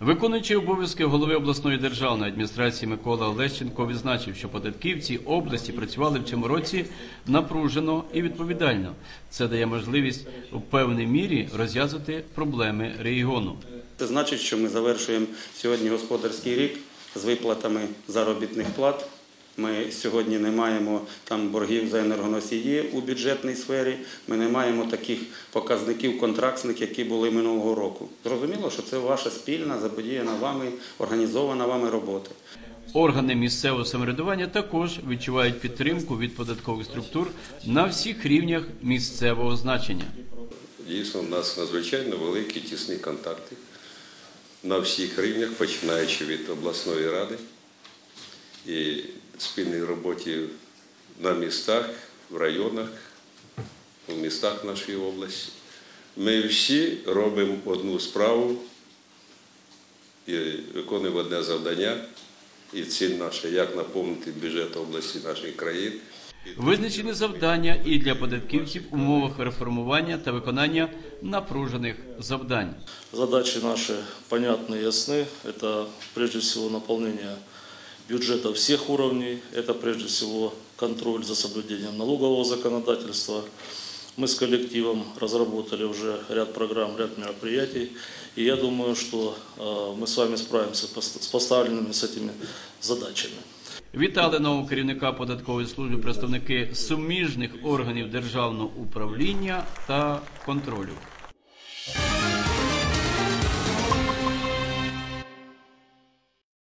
Виконуючий обов'язки голови обласної державної адміністрації Микола Олещенко відзначив, що податківці області працювали в цьому році напружено і відповідально. Це дає можливість у певній мірі розв'язати проблеми регіону. Це значить, що ми завершуємо сьогодні господарський рік з виплатами заробітних плат. Ми сьогодні не маємо там боргів за енергоносії у бюджетній сфері. Ми не маємо таких показників контрактних, які були минулого року. Зрозуміло, що це ваша спільна, задіяна вами, організована вами робота. Органи місцевого самоврядування також відчувають підтримку від податкових структур на всіх рівнях місцевого значення. Дійсно, у нас надзвичайно великі тісні контакти на всіх рівнях, починаючи від обласної ради і спільній роботі на містах, в районах, у містах нашої області. Ми всі робимо одну справу і виконуємо одне завдання. І ціль наша, як наповнити бюджет області наших країн. Визначені завдання і для податківців в умовах реформування та виконання напружених завдань. Задачи наши понятны и ясны. Это прежде всего наполнение бюджета всех уровней. Это прежде всего контроль за соблюдением налогового законодательства. Мы с коллективом разработали уже ряд программ, ряд мероприятий. И я думаю, что э, мы с вами справимся пос- с поставленными с этими задачами. Вітали нового керівника податкової служби представники суміжних органів державного управління та контролю.